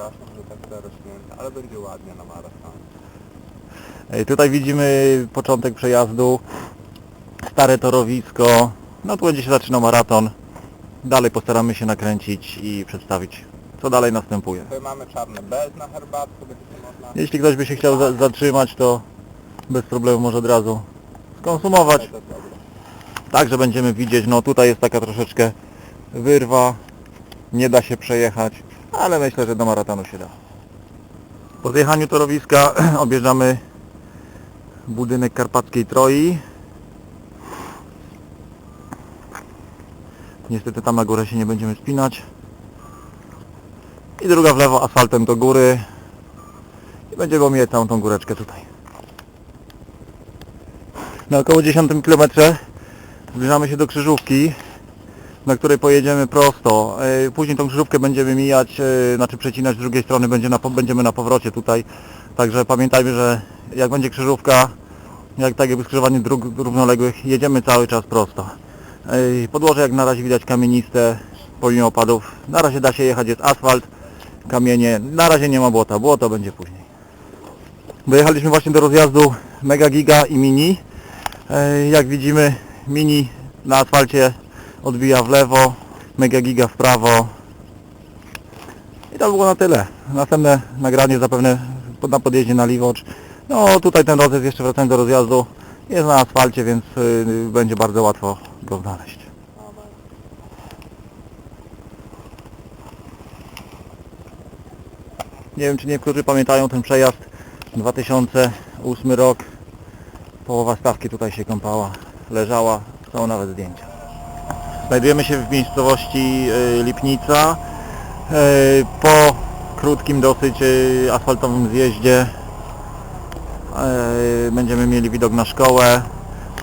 przepraszam, że tak ale będzie ładnie na maraton. Tutaj widzimy początek przejazdu, stare torowisko, no tu będzie się zaczynał maraton. Dalej postaramy się nakręcić i przedstawić, co dalej następuje. Tutaj mamy czarny bez na herbatkę, będzie można... Jeśli ktoś by się chciał za zatrzymać, to bez problemu może od razu skonsumować. Także będziemy widzieć, no tutaj jest taka troszeczkę wyrwa, nie da się przejechać, ale myślę, że do maratonu się da. Po zjechaniu torowiska objeżdżamy budynek Karpackiej Troi. Niestety tam na górę się nie będziemy spinać. I druga w lewo asfaltem do góry. I będziemy omijać całą tą góreczkę tutaj. Na około 10 km zbliżamy się do krzyżówki, na której pojedziemy prosto. E, Później tą krzyżówkę będziemy mijać, e, znaczy przecinać z drugiej strony, będziemy na powrocie tutaj. Także pamiętajmy, że jak będzie krzyżówka, jak tak jakby skrzyżowanie dróg równoległych, jedziemy cały czas prosto. E, Podłoże jak na razie widać kamieniste, pomimo opadów. Na razie da się jechać, jest asfalt, kamienie. Na razie nie ma błota, błoto będzie później. Dojechaliśmy właśnie do rozjazdu Mega Giga i Mini. Jak widzimy Mini na asfalcie odbija w lewo, Mega Giga w prawo. I to było na tyle. Następne nagranie zapewne na podjeździe na Liwocz. No tutaj ten rozjazd, jeszcze wracając do rozjazdu, jest na asfalcie, więc y, będzie bardzo łatwo go znaleźć. Nie wiem czy niektórzy pamiętają ten przejazd 2008 rok. Połowa stawki tutaj się kąpała, leżała, są nawet zdjęcia. Znajdujemy się w miejscowości y, Lipnica. Y, Po krótkim dosyć y, asfaltowym zjeździe będziemy mieli widok na szkołę.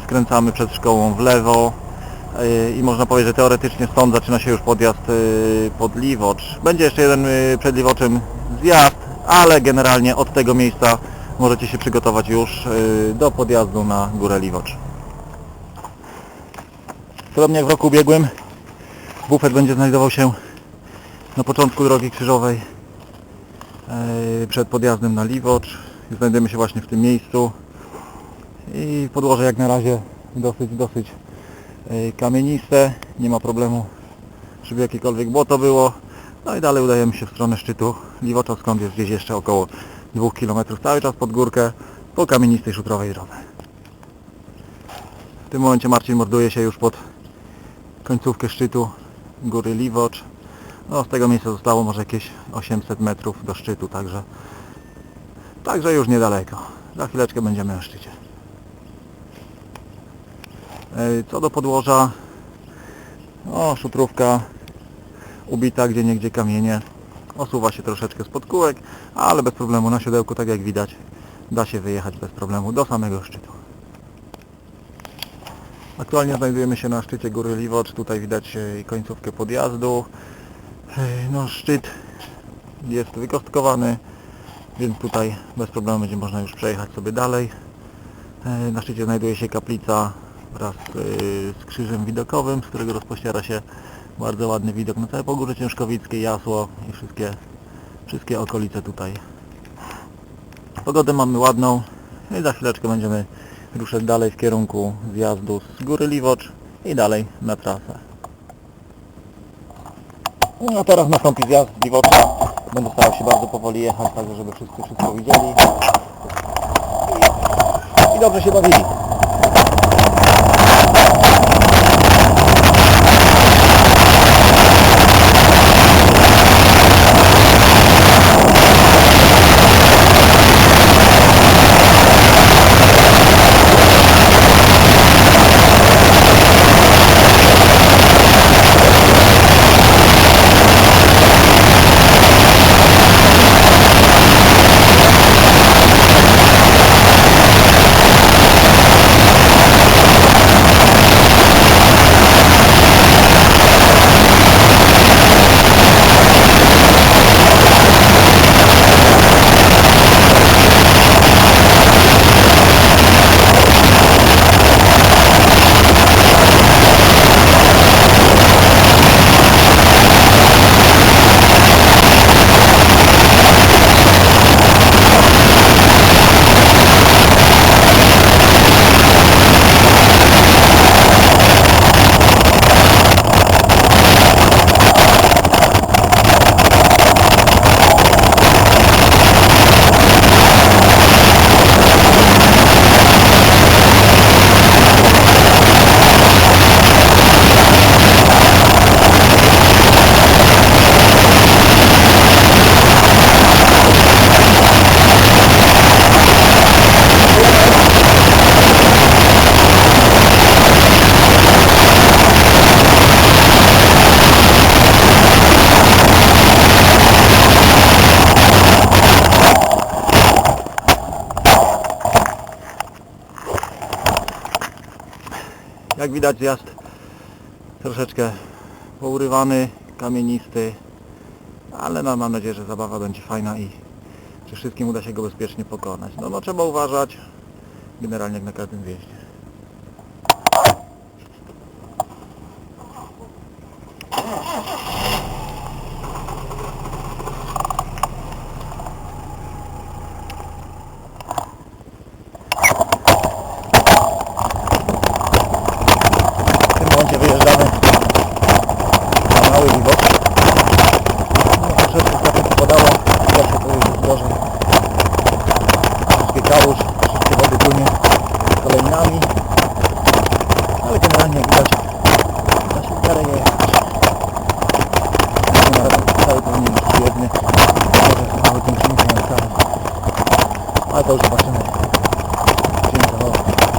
Skręcamy przed szkołą w lewo i można powiedzieć, że teoretycznie stąd zaczyna się już podjazd pod Liwocz. Będzie jeszcze jeden przed Liwoczem zjazd, ale generalnie od tego miejsca możecie się przygotować już do podjazdu na górę Liwocz. Podobnie jak w roku ubiegłym, bufet będzie znajdował się na początku drogi krzyżowej y, przed podjazdem na Liwocz. Znajdujemy się właśnie w tym miejscu i podłoże jak na razie dosyć, dosyć y, kamieniste, nie ma problemu, żeby jakiekolwiek błoto było. No i dalej udajemy się w stronę szczytu Liwocza, skąd jest gdzieś jeszcze około 2 km cały czas pod górkę po kamienistej szutrowej drodze. W tym momencie Marcin morduje się już pod końcówkę szczytu góry Liwocz. No z tego miejsca zostało może jakieś 800 metrów do szczytu, także także już niedaleko. Za chwileczkę będziemy na szczycie. E, Co do podłoża, o szutrówka ubita gdzie niegdzie kamienie, osuwa się troszeczkę spod kółek, ale bez problemu na siodełku, tak jak widać, da się wyjechać bez problemu do samego szczytu. Aktualnie znajdujemy się na szczycie góry Liwocz, tutaj widać e, końcówkę podjazdu. E, No szczyt jest wykostkowany, więc tutaj bez problemu będzie można już przejechać sobie dalej. E, Na szczycie znajduje się kaplica wraz z krzyżem widokowym, z którego rozpościera się bardzo ładny widok na całe Pogórze Ciężkowickie, Jasło i wszystkie, wszystkie okolice tutaj. Pogodę mamy ładną i za chwileczkę będziemy ruszać dalej w kierunku zjazdu z Góry Liwocz i dalej na trasę. No a teraz nastąpi zjazd z Liwocza. Będę starał się bardzo powoli jechać, tak żeby wszyscy wszystko widzieli. I, i dobrze się bawili. Jak widać zjazd troszeczkę pourywany, kamienisty, ale no, mam nadzieję, że zabawa będzie fajna i że wszystkim uda się go bezpiecznie pokonać. No, no trzeba uważać, generalnie jak na każdym zjeździe. W tym momencie wyjeżdżamy na mały wiwok. No, troszeczkę trochę popadało, zawsze to jest gorzej. Wszystkie kałuż, wszystkie wody płynie kolejnami. Ale generalnie jak widać, da się w miarę jechać. Nie ma razu cały powinien być biedny. Może mały większymi kilometrami. Ale to już zobaczymy. Dzień rok.